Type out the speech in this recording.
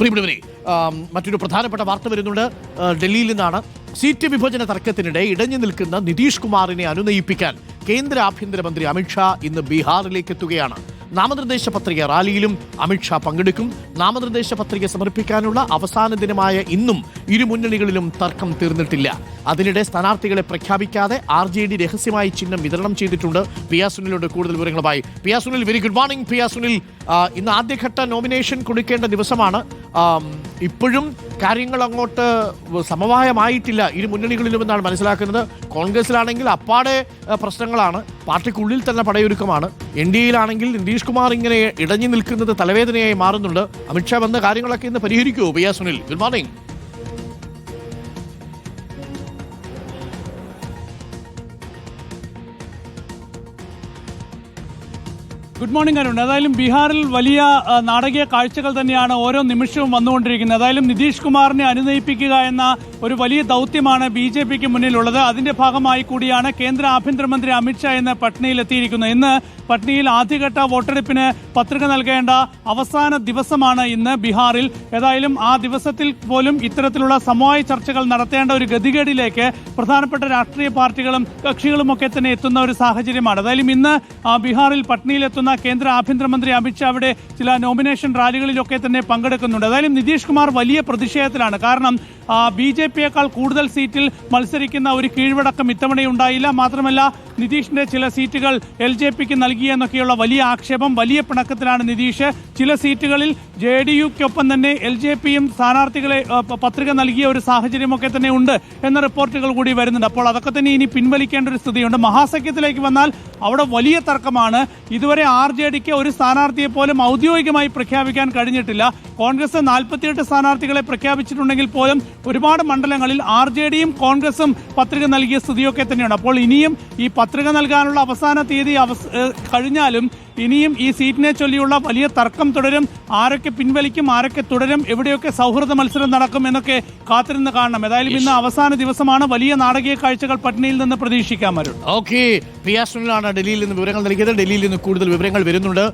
പ്രിയപ്പെട്ടവരെ മറ്റൊരു പ്രധാനപ്പെട്ട വാർത്ത വരുന്നുണ്ട്. ഡൽഹിയിൽ നിന്നാണ്. സീറ്റ് വിഭജന തർക്കത്തിനിടെ ഇടഞ്ഞു നിൽക്കുന്ന നിതീഷ് കുമാറിനെ അനുനയിപ്പിക്കാൻ കേന്ദ്ര ആഭ്യന്തരമന്ത്രി അമിത്ഷാ ഇന്ന് ബീഹാറിലേക്ക് എത്തുകയാണ് നാമനിർദ്ദേശ പത്രിക റാലിയിലും അമിത്ഷാ പങ്കെടുക്കും. നാമനിർദ്ദേശ പത്രിക സമർപ്പിക്കാനുള്ള അവസാന ദിനമായ ഇന്നും ഇരു മുന്നണികളിലും തർക്കം തീർന്നിട്ടില്ല. അതിനിടെ സ്ഥാനാർത്ഥികളെ പ്രഖ്യാപിക്കാതെ ആർ ജെ ഡി രഹസ്യമായി ചിഹ്നം വിതരണം ചെയ്തിട്ടുണ്ട്. പിയ സുനിലോട് കൂടുതൽ വിവരങ്ങളുമായി. Piya Sunil very good morning Piya Sunil. ആ, ഇന്ന് ആദ്യഘട്ട നോമിനേഷൻ കൊടുക്കേണ്ട ദിവസമാണ്. ഇപ്പോഴും കാര്യങ്ങൾ അങ്ങോട്ട് സമവായമായിട്ടില്ല. ഇരു മുന്നണികളിലും എന്നാണ് മനസ്സിലാക്കുന്നത്. കോൺഗ്രസിലാണെങ്കിൽ അപ്പാടെ ആ, പ്രശ്നങ്ങളാണ് പാർട്ടിക്കുള്ളിൽ തന്നെ പടയൊരുക്കമാണ്. എൻ ഡി എയിലാണെങ്കിൽ നിതീഷ് കുമാർ ഇങ്ങനെ ഇടഞ്ഞു നിൽക്കുന്നത് തലവേദനയായി മാറുന്നുണ്ട്. അമിത്ഷാ വന്ന കാര്യങ്ങളൊക്കെ ഇന്ന് പരിഹരിക്കുമോ Piya Sunil good morning good morning Arun ഏതായാലും ബീഹാറിൽ വലിയ നാടകീയ കാഴ്ചകൾ തന്നെയാണ് ഓരോ നിമിഷവും വന്നുകൊണ്ടിരിക്കുന്നത്. ഏതായാലും നിതീഷ് കുമാറിനെ അനുനയിപ്പിക്കുക എന്ന ഒരു വലിയ ദൗത്യമാണ് ബി ജെ പിക്ക് മുന്നിലുള്ളത്. അതിന്റെ ഭാഗമായി കൂടിയാണ് കേന്ദ്ര ആഭ്യന്തരമന്ത്രി അമിത്ഷാ ഇന്ന് പട്നയിൽ എത്തിയിരിക്കുന്നത്. ഇന്ന് പട്നയിൽ ആദ്യഘട്ട വോട്ടെടുപ്പിന് പത്രിക നൽകേണ്ട അവസാന ദിവസമാണ് ഇന്ന് ബീഹാറിൽ. ഏതായാലും ആ ദിവസത്തിൽ പോലും ഇത്തരത്തിലുള്ള സമവായ ചർച്ചകൾ നടത്തേണ്ട ഒരു ഗതികേടിലേക്ക് പ്രധാനപ്പെട്ട രാഷ്ട്രീയ പാർട്ടികളും കക്ഷികളും ഒക്കെ തന്നെ എത്തുന്ന ഒരു സാഹചര്യമാണ്. ഏതായാലും ഇന്ന് ബീഹാറിൽ പട്നയിൽ എത്തുന്ന കേന്ദ്ര ആഭ്യന്തരമന്ത്രി അവിടെ ചില നോമിനേഷൻ റാലികളിലൊക്കെ തന്നെ പങ്കെടുക്കുന്നുണ്ട്. ഏതായാലും നിതീഷ് കുമാർ വലിയ പ്രതിഷേധത്തിലാണ്. കാരണം ബി ജെ പിയേക്കാൾ കൂടുതൽ സീറ്റിൽ മത്സരിക്കുന്ന ഒരു കീഴ്വടക്കം ഇത്തവണയുണ്ടായില്ല. മാത്രമല്ല നിതീഷിന്റെ ചില സീറ്റുകൾ എൽ ജെ പിക്ക് നൽകിയെന്നൊക്കെയുള്ള വലിയ ആക്ഷേപം വലിയ പിണക്കത്തിലാണ് നിതീഷ്. ചില സീറ്റുകളിൽ ജെ ഡി യുക്കൊപ്പം തന്നെ എൽ ജെ പിയും സ്ഥാനാർത്ഥികളെ പത്രിക നൽകിയ ഒരു സാഹചര്യമൊക്കെ തന്നെ ഉണ്ട് എന്ന റിപ്പോർട്ടുകൾ കൂടി വരുന്നുണ്ട്. അപ്പോൾ അതൊക്കെ തന്നെ ഇനി പിൻവലിക്കേണ്ട ഒരു സ്ഥിതിയുണ്ട്. മഹാസഖ്യത്തിലേക്ക് വന്നാൽ അവിടെ വലിയ തർക്കമാണ്. ഇതുവരെ ആർ ജെ ഡിക്ക് ഒരു സ്ഥാനാർത്ഥിയെ പോലും ഔദ്യോഗികമായി പ്രഖ്യാപിക്കാൻ കഴിഞ്ഞിട്ടില്ല. കോൺഗ്രസ് നാൽപ്പത്തിയെട്ട് സ്ഥാനാർത്ഥികളെ പ്രഖ്യാപിച്ചിട്ടുണ്ടെങ്കിൽ പോലും ഒരുപാട് മണ്ഡലങ്ങളിൽ ആർ ജെ ഡിയും കോൺഗ്രസും പത്രിക നൽകിയ സ്ഥിതിയൊക്കെ തന്നെയാണ്. അപ്പോൾ ഇനിയും ഈ പത്രിക നൽകാനുള്ള അവസാന തീയതി കഴിഞ്ഞാലും ഇനിയും ഈ സീറ്റിനെ ചൊല്ലിയുള്ള വലിയ തർക്കം തുടരും. ആരൊക്കെ പിൻവലിക്കും ആരൊക്കെ തുടരും എവിടെയൊക്കെ സൗഹൃദ മത്സരം നടക്കും എന്നൊക്കെ കാത്തിരുന്ന് കാണണം. ഏതായാലും ഇന്ന് അവസാന ദിവസമാണ്. വലിയ നാടകീയ കാഴ്ചകൾ പട്നയിൽ നിന്ന് പ്രതീക്ഷിക്കാൻ വരും ഓക്കെ. പിയ സുനിലാണ് ഡൽഹിയിൽ നിന്ന് വിവരങ്ങൾ നൽകിയത്. ഡൽഹിയിൽ നിന്ന് കൂടുതൽ വിവരങ്ങൾ വരുന്നുണ്ട്.